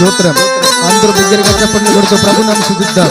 స్తోత్రం. అందరూ దగ్గరగా చెప్పండి కొడుతూ ప్రభు నన్ను శుద్ధిద్దాం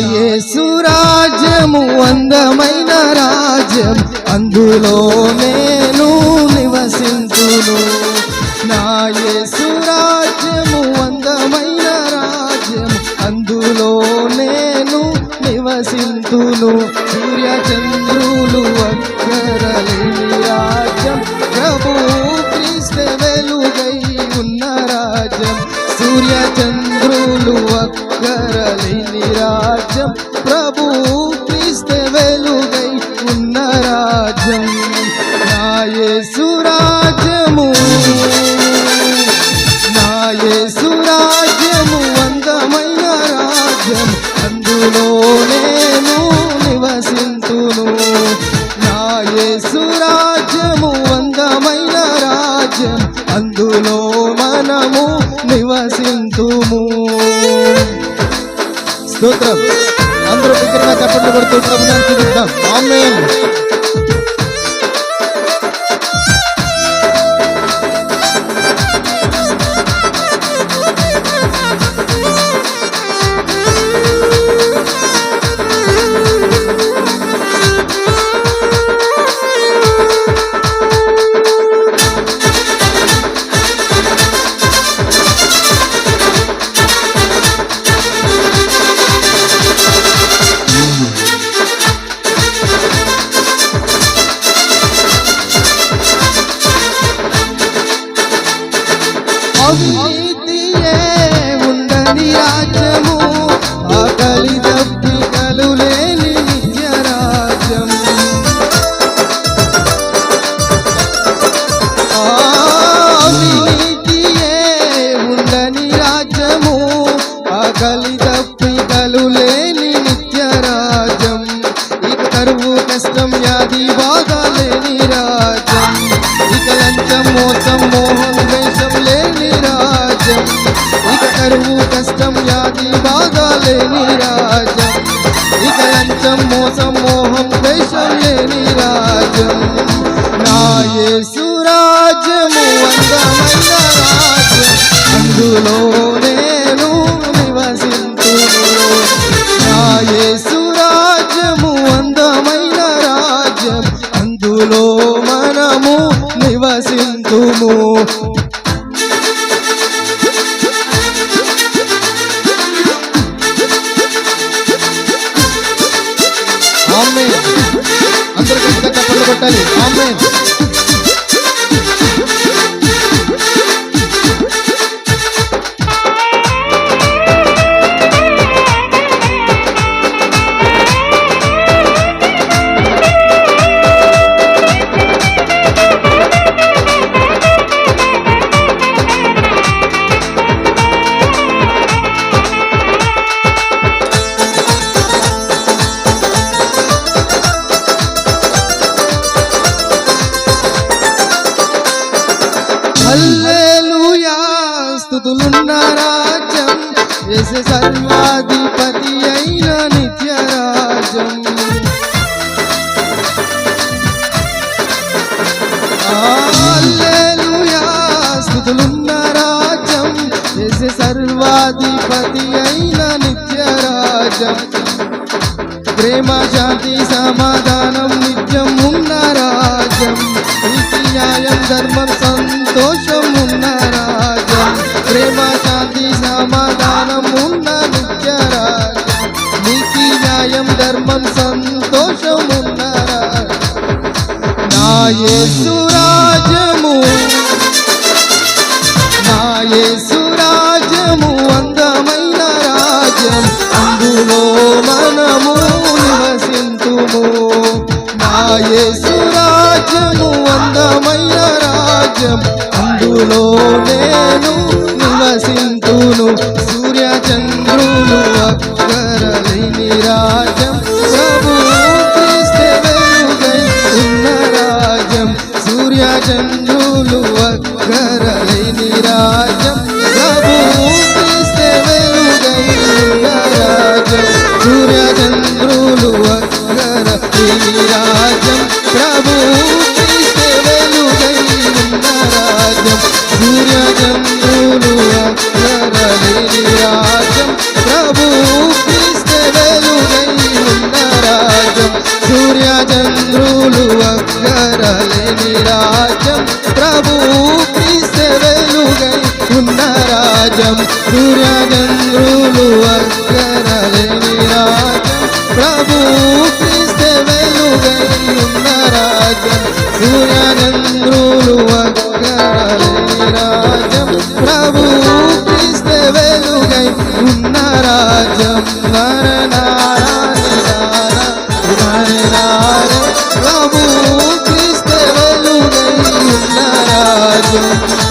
యేసు రాజ్యము అందమైన రాజ్యం. అందులో నేను నివసించును. నాయసు రాజ్యము అందమైన రాజ్యం. అందులో నేను నివసించును. సూర్య చంద్రులు అక్కరలేని రాజ్యం. ప్రభు క్రీస్తు వెలుగై ఉన్న రాజ్యం. సూర్య చంద్రులు అక్కరలేని రాజ్యం ప్రభు క్రీస్తే వెలుగై ఉన్న రాజ్యం. నాయసు రాజ్యము. నాయసు రాజ్యము అందమైన రాజ్యం. అందులో నేను నివసింతును. నాయసు రాజ్యము అందమైన రాజ్యం. అందులో మనము నివసింతుము. స్తోత్రం. అందరూ దగ్గరగా చెప్పండి కొడుతూ ప్రభుత్వం చూపిద్దాం అవినీతియే ఉండని రాజ్యము ఆకలి దప్పికలు లేని నిత్య రాజ్యం అవినీతియే ఉండని రాజ్యము ఆకలి దప్పికలు లేని నిత్య రాజ్యం ఇక కరువు కష్టం వ్యాధి బాధ లేని రాజ్యం. ఇక లంచం మోసం మోహం కష్టం వ్యాధి బాధ రాజ్యం ఇక లంచం మోసం మోహం దేశం లేని రాజ్యం నా యేసు రాజ్యము అందమైన రాజ్యం. అందులో నేను నివసింతు నా యేసు రాజ్యము అందమైన రాజ్యం. అందులో మనము నివసింతుము కొట్టాలి. ఆమేన్ హల్లెలూయా స్తుతులున్న రాజ్యం యేసు సర్వాధిపతి అయిన నిత్య రాజ్యం హల్లెలూయా స్తుతులున్న రాజ్యం యేసు సర్వాధిపతి అయిన నిత్య రాజ్యం ప్రేమ శాంతి సమాధానం నిత్యం ఉన్న రాజ్యం. నీతి న్యాయం ధర్మం సంతోషం ఉన్న ప్రేమ శాంతి సమాధానం నిత్య రాజ్యం నీతి న్యాయం ధర్మం సంతోషం ఉన్న రాజ్యం నా యేసు అందమైన రాజ్యం. అందులో మనము నివసింతుము. నా అందమైన రాజ్యం. అందులో నేను నివసింతును. సూర్యచంద్రులు అక్కరలేని రాజ్యం. ప్రభు ఉన్న రాజ్యం. సూర్యచంద్రులు అక్కరలేని రాజ్యం. ప్రభు ఉన్న రాజ్యం. సూర్యచంద్రులు సూర్య చంద్రులు అక్కరలేని రాజ్యం ప్రభు రాజ్యం సూర్య చంద్రులు అక్కరలేని రాజ్యం ప్రభు వెలుగై ఉన్న రాజ్యం సూర్య చంద్రులు రాజ్యం ప్రభు క్రీస్తే Thank you.